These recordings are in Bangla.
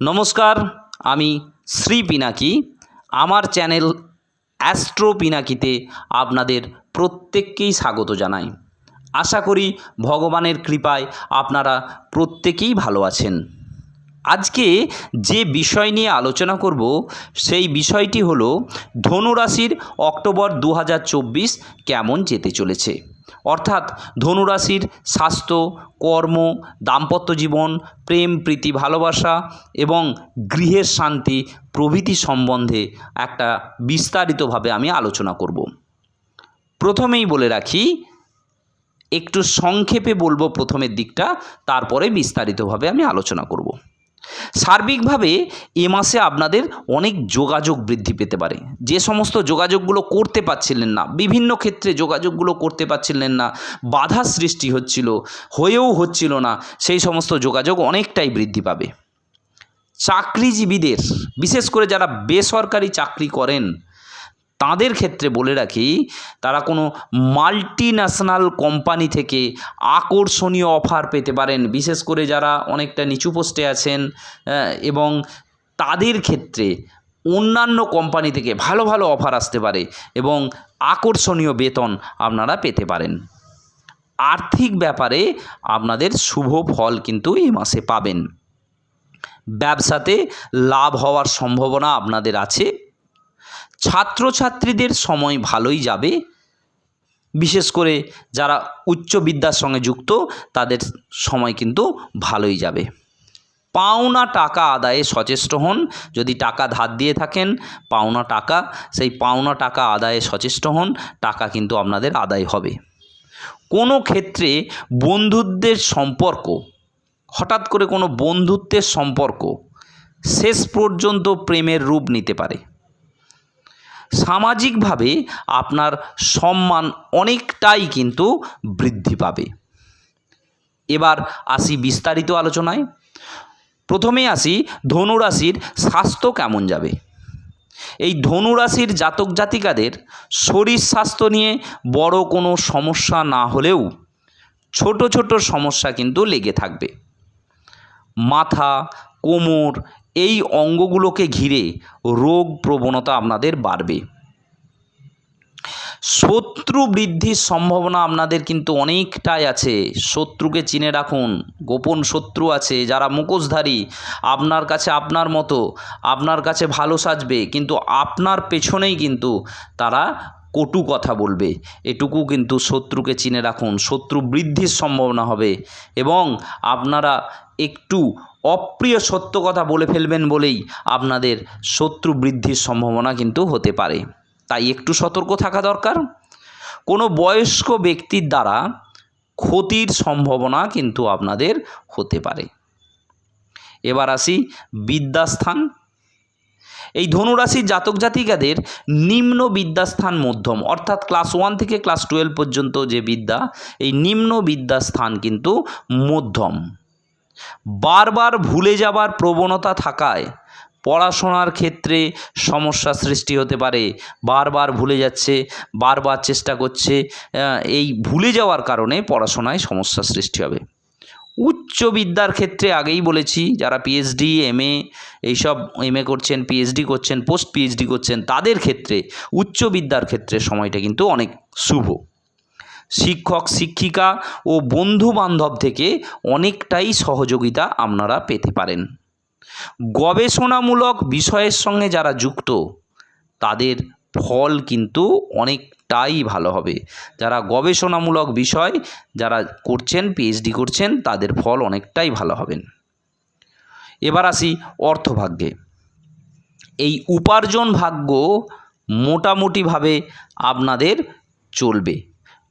নমস্কার, আমি শ্রী পিনাকি। আমার চ্যানেল অ্যাস্ট্রো পিনাকিতে আপনাদের প্রত্যেককেই স্বাগত জানাই। আশা করি ভগবানের কৃপায় আপনারা প্রত্যেকেই ভালো আছেন। আজকে যে বিষয় নিয়ে আলোচনা করব, সেই বিষয়টি হলো ধনুরাশির অক্টোবর দু হাজার চব্বিশ কেমন যেতে চলেছে। অর্থাৎ ধনুরাশির স্বাস্থ্য, কর্ম, দাম্পত্য জীবন, প্রেম, প্রীতি, ভালোবাসা এবং গৃহের শান্তি প্রভৃতি সম্বন্ধে একটা বিস্তারিতভাবে আমি আলোচনা করব। প্রথমেই বলে রাখি, একটু সংক্ষেপে বলব প্রথমের দিকটা, তারপরে বিস্তারিতভাবে আমি আলোচনা করব। সার্বিকভাবে এ মাসে আপনাদের অনেক যোগাযোগ বৃদ্ধি পেতে পারে। যে সমস্ত যোগাযোগগুলো করতে পারছিলেন না, বিভিন্ন ক্ষেত্রে যোগাযোগগুলো করতে পারছিলেন না, বাধা সৃষ্টি হচ্ছিল, হয়েও হচ্ছিল না, সেই সমস্ত যোগাযোগ অনেকটাই বৃদ্ধি পাবে। চাকরিজীবীদের, বিশেষ করে যারা বেসরকারি চাকরি করেন তাদের ক্ষেত্রে বলে রাখি, তারা কোনো মাল্টি ন্যাশনাল কোম্পানি থেকে আকর্ষণীয় অফার পেতে পারেন। বিশেষ করে যারা অনেকটা নিচু পোস্টে আছেন এবং তাদের ক্ষেত্রে অন্যান্য কোম্পানি থেকে ভালো ভালো অফার আসতে পারে এবং আকর্ষণীয় বেতন আপনারা পেতে পারেন। আর্থিক ব্যাপারে আপনাদের শুভ ফল কিন্তু এই মাসে পাবেন। ব্যবসাতে লাভ হওয়ার সম্ভাবনা আপনাদের আছে। ছাত্রছাত্রীদের সময় ভালোই যাবে। বিশেষ করে যারা উচ্চ বিদ্যার সঙ্গে যুক্ত, তাদের সময় কিন্তু ভালোই যাবে। পাওনা টাকা আদায়ে সচেষ্ট হন। যদি টাকা ধার দিয়ে থাকেন, পাওনা টাকা, সেই পাওনা টাকা আদায়ে সচেষ্ট হন, টাকা কিন্তু আপনাদের আদায় হবে। কোনো ক্ষেত্রে বন্ধুত্বের সম্পর্ক, হঠাৎ করে কোনো বন্ধুত্বের সম্পর্ক শেষ পর্যন্ত প্রেমের রূপ নিতে পারে। সামাজিকভাবে আপনার সম্মান অনেকটাই কিন্তু বৃদ্ধি পাবে। এবার আসি বিস্তারিত আলোচনায়। প্রথমে আসি ধনুরাশির স্বাস্থ্য কেমন যাবে? এই ধনুরাশির জাতক জাতিকাদের শরীর স্বাস্থ্য নিয়ে বড় কোনো সমস্যা না হলেও ছোট ছোট সমস্যা কিন্তু লেগে থাকবে। মাথা, কোমর এই অঙ্গগুলোকে ঘিরে রোগ প্রবণতা আপনাদের বাড়বে। শত্রু বৃদ্ধির সম্ভাবনা আপনাদের কিন্তু অনেকটাই আছে। শত্রুকে চিনে রাখুন। গোপন শত্রু আছে, যারা মুখোশধারী। আপনার কাছে আপনার মতো, আপনার কাছে ভালো সাজবে, কিন্তু আপনার পেছনেই কিন্তু তারা কটু কথা বলবে। এটুকু কিন্তু শত্রুকে চিনে রাখুন। শত্রু বৃদ্ধির সম্ভাবনা হবে এবং আপনারা একটু অপ্রিয় সত্য কথা বলে ফেলবেন বলেই আপনাদের শত্রু বৃদ্ধির সম্ভাবনা কিন্তু হতে পারে। তাই একটু সতর্ক থাকা দরকার। কোনো বয়স্ক ব্যক্তির দ্বারা ক্ষতির সম্ভাবনা কিন্তু আপনাদের হতে পারে। এবার আসি বিদ্যাস্থান এই ধনুরাশির জাতক জাতিকাদের নিম্ন বিদ্যাস্থান মধ্যম, অর্থাৎ ক্লাস ওয়ান থেকে ক্লাস টুয়েলভ পর্যন্ত যে বিদ্যা এই নিম্ন বিদ্যাস্থান কিন্তু মধ্যম। বারবার ভুলে যাবার প্রবণতা থাকায় পড়াশোনার ক্ষেত্রে সমস্যা সৃষ্টি হতে পারে। বারবার ভুলে যাচ্ছে, বারবার চেষ্টা করছে এই ভুলে যাওয়ার কারণে পড়াশোনায় সমস্যা সৃষ্টি হবে। উচ্চ বিদ্যার ক্ষেত্রে আগেই বলেছি, যারা পিএইচডি এমএ এইসব এমএ করছেন পিএইচডি করছেন পোস্ট পিএইচডি করছেন, তাদের ক্ষেত্রে, উচ্চ বিদ্যার ক্ষেত্রে সময়টা কিন্তু অনেক শুভ। শিক্ষক, শিক্ষিকা ও বন্ধু বান্ধব থেকে অনেকটাই সহযোগিতা আপনারা পেতে পারেন। গবেষণামূলক বিষয়ের সঙ্গে যারা যুক্ত, তাদের ফল কিন্তু অনেকটাই ভালো হবে। যারা গবেষণামূলক বিষয় যারা করছেন পিএইচডি করছেন, তাদের ফল অনেকটাই ভালো হবেন। এবার আসি অর্থভাগ্যে। এই উপার্জন ভাগ্য মোটামুটিভাবে আপনাদের চলবে।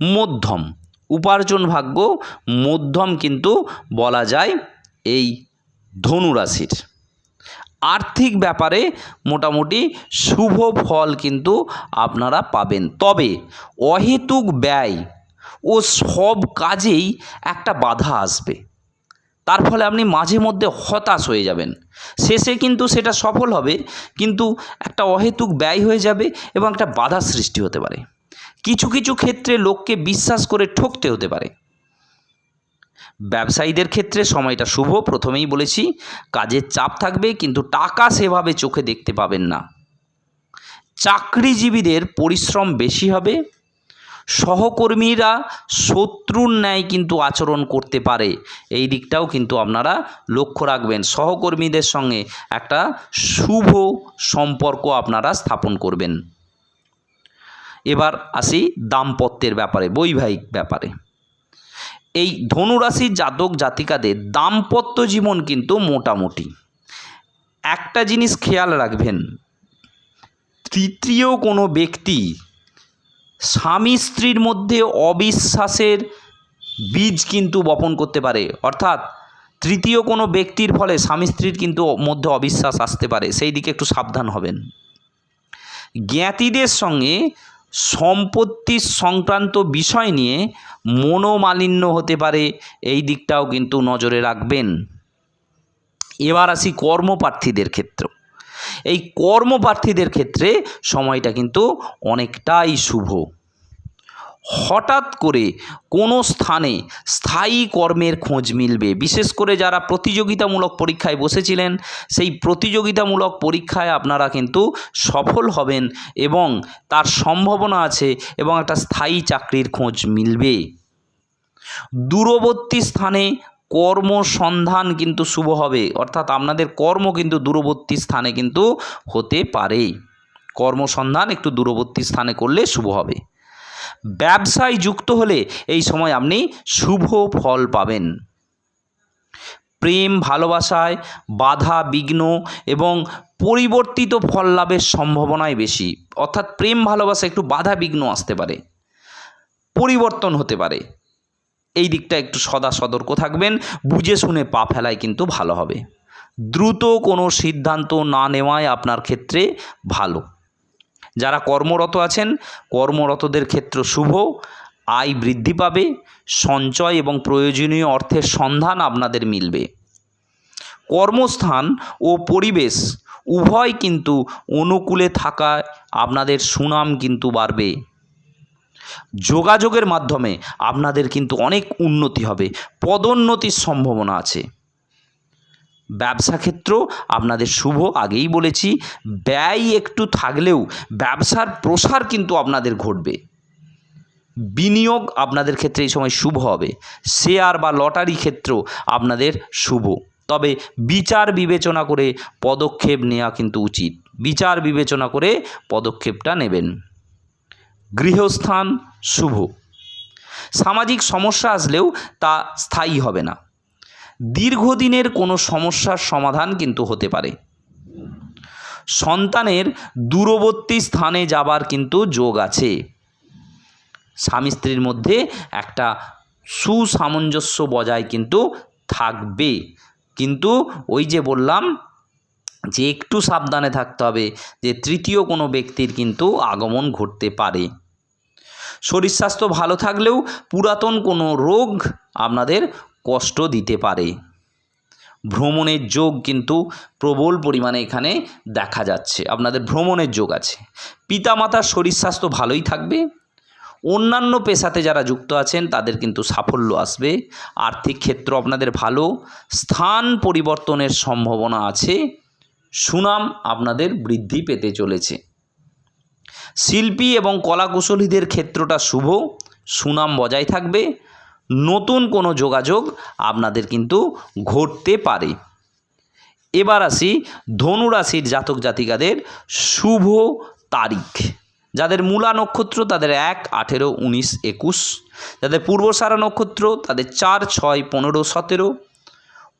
মধ্যম। উপার্জন ভাগ্য মধ্যম কিন্তু বলা যায় এই ধনুরাশির। আর্থিক ব্যাপারে মোটামুটি শুভ ফল কিন্তু আপনারা পাবেন। তবে অহেতুক ব্যয় ও সব কাজেই একটা বাধা আসবে। তার ফলে আপনি মাঝে মধ্যে হতাশ হয়ে যাবেন। শেষে কিন্তু সেটা সফল হবে, কিন্তু একটা অহেতুক ব্যয় হয়ে যাবে এবং একটা বাধা সৃষ্টি হতে পারে। কিছু কিছু ক্ষেত্রে লোককে বিশ্বাস করে ঠকতে হতে পারে। ব্যবসায়ীদের ক্ষেত্রে সময়টা শুভ, প্রথমেই বলেছি, কাজের চাপ থাকবে, কিন্তু টাকা সেভাবে চোখে দেখতে পাবেন না। চাকরিজীবীদের পরিশ্রম বেশি হবে, সহকর্মীরা শত্রুর ন্যায় কিন্তু আচরণ করতে পারে, এই দিকটাও কিন্তু আপনারা লক্ষ্য রাখবেন, সহকর্মীদের সঙ্গে একটা শুভ সম্পর্ক আপনারা স্থাপন করবেন। এবার আসি দাম্পত্যের ব্যাপারে, বৈবাহিক ব্যাপারে। এই ধনুরাশির জাতক জাতিকাদের দাম্পত্য জীবন কিন্তু মোটামুটি। একটা জিনিস খেয়াল রাখবেন, তৃতীয় কোনো ব্যক্তি স্বামী স্ত্রীর মধ্যে অবিশ্বাসের বীজ কিন্তু বপন করতে পারে। অর্থাৎ তৃতীয় কোনো ব্যক্তির ফলে স্বামী স্ত্রীর কিন্তু মধ্যে অবিশ্বাস আসতে পারে। সেই দিকে একটু সাবধান হবেন। জ্ঞাতিদের সঙ্গে সম্পত্তি সংক্রান্ত বিষয় নিয়ে মনোমালিন্য হতে পারে, এই দিকটাও কিন্তু নজরে রাখবেন। এবার আসি কর্মপ্রার্থীদের ক্ষেত্র। এই কর্মপ্রার্থীদের ক্ষেত্রে সময়টা কিন্তু অনেকটাই শুভ। হঠাৎ করে কোনো স্থানে স্থায়ী কর্মের খোঁজ মিলবে। বিশেষ করে যারা প্রতিযোগিতামূলক পরীক্ষায় বসেছিলেন, সেই প্রতিযোগিতামূলক পরীক্ষায় আপনারা কিন্তু সফল হবেন এবং তার সম্ভাবনা আছে এবং একটা স্থায়ী চাকরির খোঁজ মিলবে। দূরবর্তী স্থানে কর্মসন্ধান কিন্তু শুভ হবে, অর্থাৎ আপনাদের কর্ম কিন্তু দূরবর্তী স্থানে কিন্তু হতে পারে। কর্মসন্ধান একটু দূরবর্তী স্থানে করলে শুভ হবে। ব্যবসায় যুক্ত হলে এই সময় আপনি শুভ ফল পাবেন। প্রেম, ভালোবাসায় বাধা, বিঘ্ন এবং পরিবর্তিত ফল লাভের সম্ভাবনাই বেশি। অর্থাৎ প্রেম, ভালোবাসা একটু বাধা, বিঘ্ন আসতে পারে। পরিবর্তন হতে পারে। এই দিকটা একটু সদা সতর্ক থাকবেন, বুঝে শুনে পা ফেলায় কিন্তু ভালো হবে। দ্রুত কোনো সিদ্ধান্ত না নেওয়ায় আপনার ক্ষেত্রে ভালো। যারা কর্মরত আছেন, কর্মরতদের ক্ষেত্র শুভ, আয় বৃদ্ধি পাবে, সঞ্চয় এবং প্রয়োজনীয় অর্থের সন্ধান আপনাদের মিলবে। কর্মস্থান ও পরিবেশ উভয় কিন্তু অনুকূলে থাকায় আপনাদের সুনাম কিন্তু বাড়বে। যোগাযোগের মাধ্যমে আপনাদের কিন্তু অনেক উন্নতি হবে, পদোন্নতির সম্ভাবনা আছে। ব্যবসা ক্ষেত্র আপনাদের শুভ, আগেই বলেছি। ব্যয় একটু থাকলেও ব্যবসার প্রসার কিন্তু আপনাদের ঘটবে। বিনিয়োগ আপনাদের ক্ষেত্রে এই সময় শুভ হবে। শেয়ার বা লটারি ক্ষেত্র আপনাদের শুভ। তবে বিচার বিবেচনা করে পদক্ষেপ নেওয়া কিন্তু উচিত। বিচার বিবেচনা করে পদক্ষেপটা নেবেন। গৃহস্থান শুভ। সামাজিক সমস্যা আসলেও তা স্থায়ী হবে না। দীর্ঘদিনের কোনো সমস্যার সমাধান কিন্তু হতে পারে। সন্তানের দূরবর্তী স্থানে যাবার কিন্তু যোগ আছে। স্বামী স্ত্রীর মধ্যে একটা সুসামঞ্জস্য বজায় কিন্তু থাকবে। কিন্তু ওই যে বললাম যে একটু সাবধানে থাকতে হবে যে তৃতীয় কোনো ব্যক্তির কিন্তু আগমন ঘটতে পারে। শরীর স্বাস্থ্য ভালো থাকলেও পুরাতন কোনো রোগ আপনাদের কষ্ট দিতে পারে। ভ্রমণের যোগ কিন্তু প্রবল পরিমাণে এখানে দেখা যাচ্ছে। আপনাদের ভ্রমণের যোগ আছে। পিতামাতার শরীর স্বাস্থ্য ভালোই থাকবে। অন্যান্য পেশাতে যারা যুক্ত আছেন, তাদের কিন্তু সাফল্য আসবে। আর্থিক ক্ষেত্র আপনাদের ভালো। স্থান পরিবর্তনের সম্ভাবনা আছে। সুনাম আপনাদের বৃদ্ধি পেতে চলেছে। শিল্পী এবং কলাকুশলীদের ক্ষেত্রটা শুভ। সুনাম বজায় থাকবে। নতুন কোনো যোগাযোগ আপনাদের কিন্তু ঘটতে পারে। এবার আসি ধনুরাশির জাতক জাতিকাদের শুভ তারিখ। যাদের মূলা নক্ষত্র তাদের এক, আঠেরো, উনিশ, একুশ। যাদের পূর্বসারা নক্ষত্র তাদের চার, ছয়, পনেরো, সতেরো।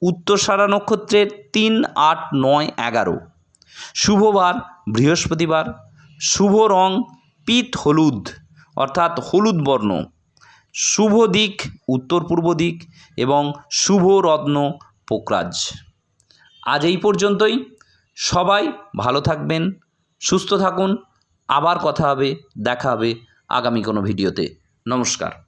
উত্তরসারা নক্ষত্রের তিন, আট, নয়, এগারো। শুভবার, বৃহস্পতিবার। শুভ রং, পিত হলুদ, অর্থাৎ হলুদ বর্ণ। শুভ দিক, উত্তর পূর্ব দিক এবং শুভ রত্ন পোকরাজ। আজ এই পর্যন্তই। সবাই ভালো থাকবেন, সুস্থ থাকুন। আবার কথা হবে, দেখা হবে আগামী কোনো ভিডিওতে। নমস্কার।